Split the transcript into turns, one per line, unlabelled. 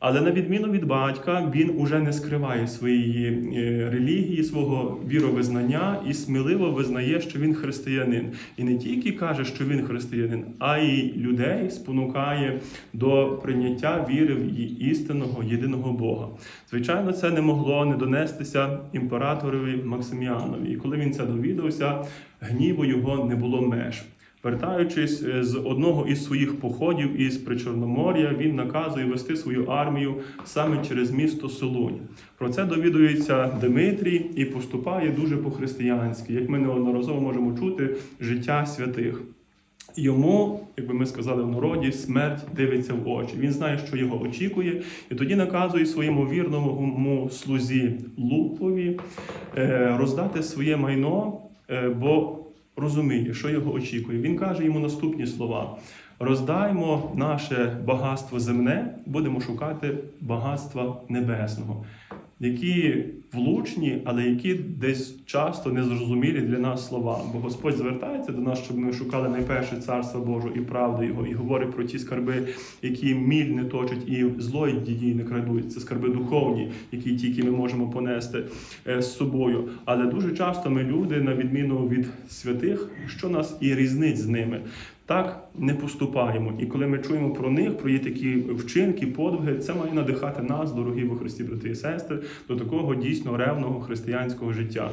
Але на відміну від батька, він уже не скриває своєї е, релігії, свого віровизнання і сміливо визнає, що він християнин. І не тільки каже, що він християнин, а й людей спонукає до прийняття віри в істинного єдиного Бога. Звичайно, це не могло не донестися імператорові Максиміанові. І коли він це довідався, гніву його не було меж. Вертаючись е, з одного із своїх походів із Причорномор'я, він наказує вести свою армію саме через місто Солунь. Про це довідується Дмитрій і поступає дуже по-християнськи, як ми неодноразово можемо чути життя святих. Йому, як би ми сказали в народі, смерть дивиться в очі. Він знає, що його очікує, і тоді наказує своєму вірному слузі Лупові е, роздати своє майно, е, бо розуміє, що його очікує. Він каже йому наступні слова: роздаймо наше багатство земне, будемо шукати багатства небесного, які влучні, але які десь часто незрозумілі для нас слова. Бо Господь звертається до нас, щоб ми шукали найперше царство Боже і правду Його, і говорить про ті скарби, які міль не точать і злої дії не крадуть. Це скарби духовні, які тільки ми можемо понести е, з собою. Але дуже часто ми люди, на відміну від святих, що нас і різнить з ними. Так не поступаємо. І коли ми чуємо про них, про її такі вчинки, подвиги, це має надихати нас, дорогі во Христі, брати і сестри, до такого дійсно ревного християнського життя.